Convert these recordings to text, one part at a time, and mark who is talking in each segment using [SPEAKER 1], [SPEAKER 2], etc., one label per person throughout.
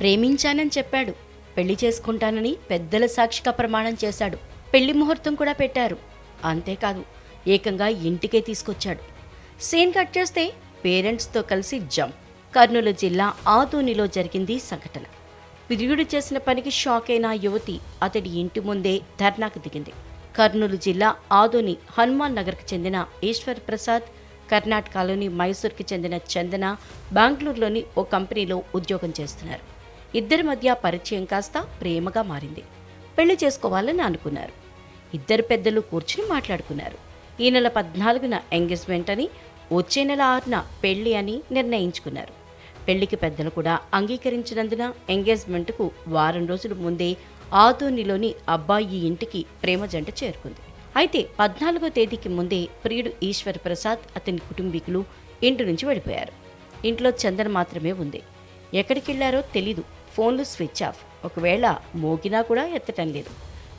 [SPEAKER 1] ప్రేమించానని చెప్పాడు. పెళ్ళి చేసుకుంటానని పెద్దల సాక్షిగా ప్రమాణం చేశాడు. పెళ్ళి ముహూర్తం కూడా పెట్టారు. అంతేకాదు ఏకంగా ఇంటికే తీసుకొచ్చాడు. సీన్ కట్ చేస్తే పేరెంట్స్తో కలిసి జం కర్నూలు జిల్లా ఆదోనిలో జరిగింది సంఘటన. పిరియుడు చేసిన పనికి షాక్ అయిన యువతి అతడి ఇంటి ముందే ధర్నాకు దిగింది. కర్నూలు జిల్లా ఆదోని హనుమాన్ నగర్కు చెందిన ఈశ్వర్ ప్రసాద్ కర్ణాటకలోని మైసూర్కి చెందిన చందన బెంగళూరులోని ఓ కంపెనీలో ఉద్యోగం చేస్తున్నారు. ఇద్దరి మధ్య పరిచయం కాస్త ప్రేమగా మారింది. పెళ్ళి చేసుకోవాలని అనుకున్నారు. ఇద్దరు పెద్దలు కూర్చుని మాట్లాడుకున్నారు. ఈ నెల పద్నాలుగున ఎంగేజ్మెంట్ అని వచ్చే నెల ఆరున పెళ్ళి అని నిర్ణయించుకున్నారు. పెళ్ళికి పెద్దలు కూడా అంగీకరించినందున ఎంగేజ్మెంట్కు వారం రోజుల ముందే ఆదోనిలోని అబ్బాయి ఇంటికి ప్రేమ జంట చేరుకుంది. అయితే పద్నాలుగో తేదీకి ముందే ప్రియుడు ఈశ్వర్ ప్రసాద్ అతని కుటుంబీకులు ఇంటి నుంచి వెళ్ళిపోయారు. ఇంట్లో చందన మాత్రమే ఉంది. ఎక్కడికి వెళ్ళారో తెలీదు. ఫోన్లు స్విచ్ ఆఫ్. ఒకవేళ మోగినా కూడా ఎత్తటం లేదు.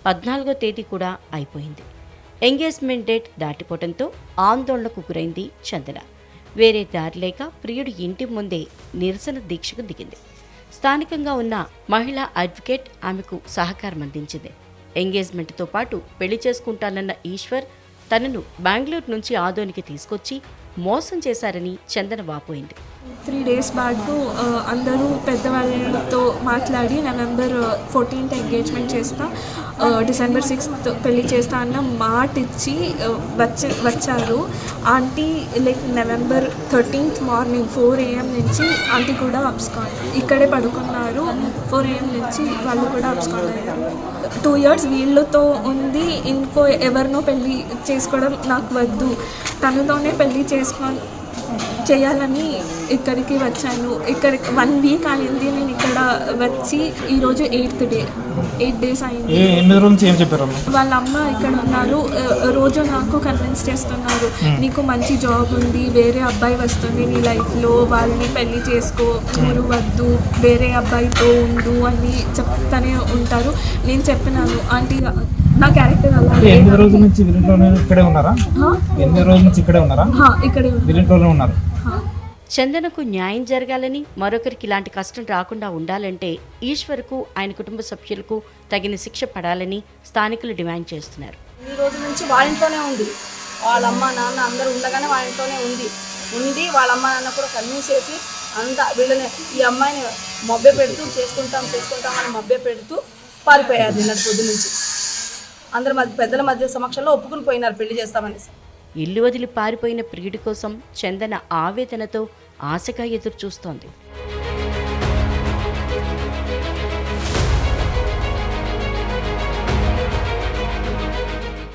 [SPEAKER 1] పద్నాలుగో తేదీ కూడా అయిపోయింది. ఎంగేజ్మెంట్ డేట్ దాటిపోవడంతో ఆందోళనకు గురైంది చందన. వేరే దారి లేక ప్రియుడు ఇంటి ముందే నిరసన దీక్షకు దిగింది. స్థానికంగా ఉన్న మహిళా అడ్వకేట్ ఆమెకు సహకారం అందించింది. ఎంగేజ్మెంట్తో పాటు పెళ్ళి చేసుకుంటానన్న ఈశ్వర్ తనను బెంగళూరు నుంచి ఆదోనికి తీసుకొచ్చి మోసం చేశారని చందన వాపోయింది.
[SPEAKER 2] త్రీ డేస్ బ్యాక్ అందరూ పెద్దవాళ్ళతో మాట్లాడి నవంబర్ ఫోర్టీన్త్ ఎంగేజ్మెంట్ చేస్తా డిసెంబర్ సిక్స్త్ పెళ్ళి చేస్తా అన్న మాట ఇచ్చి వచ్చి వచ్చారు. Aunty like November thirteenth morning four AM నుంచి ఆంటీ కూడా అప్స్కాన్. ఇక్కడే పడుకున్నారు. ఫోర్ ఏఎం నుంచి వాళ్ళు కూడా అప్స్కాన్ అయ్యారు. టూ ఇయర్స్ వీళ్ళతో ఉంది. ఇంకో ఎవరినో పెళ్ళి చేసుకోవడం నాకు వద్దు. తనతోనే పెళ్ళి చేసుకొని చేయాలని ఇక్కడికి వచ్చాను. ఇక్కడ వన్ వీక్ అయింది. నేను ఇక్కడ వచ్చి ఈరోజు ఎయిత్ డే ఎయిట్ డేస్ అయింది. వాళ్ళ అమ్మ ఇక్కడ ఉన్నారు. రోజు నాకు కన్విన్స్ చేస్తున్నారు. నీకు మంచి జాబ్ ఉంది. వేరే అబ్బాయి వస్తుంది నీ లైఫ్లో వాళ్ళని పెళ్ళి చేసుకో. మీరు వద్దు. వేరే అబ్బాయితో ఉండు అని చెప్తానే ఉంటారు. నేను చెప్పినాను ఆంటీ నా క్యారెక్టర్ అలా
[SPEAKER 3] ఎనిమిది రోజుల నుంచి విలింట్లోనే ఇక్కడే ఉన్నారా? ఎనిమిది రోజుల నుంచి ఇక్కడే ఉన్నారా?
[SPEAKER 2] ఇక్కడే
[SPEAKER 3] విలింట్లోనే ఉన్నారు.
[SPEAKER 1] చందనకు న్యాయం జరగాలని మరొకరికి ఇలాంటి కష్టం రాకుండా ఉండాలంటే ఈశ్వర్కు ఆయన కుటుంబ సభ్యులకు తగిన శిక్ష పడాలని స్థానికులు డిమాండ్ చేస్తున్నారు.
[SPEAKER 4] ఈ రోజు నుంచి వాళ్ళ ఇంట్లోనే ఉంది. వాళ్ళ అమ్మ నాన్న అందరూ ఉండగానే వాళ్ళ ఇంట్లోనే ఉంది. ఉండి వాళ్ళ అమ్మ నాన్న కూడా కన్విన్స్ చేసి అంతా వీళ్ళని ఈ అమ్మాయిని మభ్య పెడుతూ చేసుకుంటాం చేసుకుంటాం అని మభ్య పెడుతూ పారిపోయారు నిన్నటి పొద్దు నుంచి. అందరి మధ్య పెద్దల మధ్య సమక్షంలో ఒప్పుకుని పోయినారు పెళ్ళి చేస్తామనేసి.
[SPEAKER 1] ఇల్లు వదిలి పారిపోయిన ప్రియుడి కోసం చందన ఆవేదనతో ఆశగా ఎదురు చూస్తోంది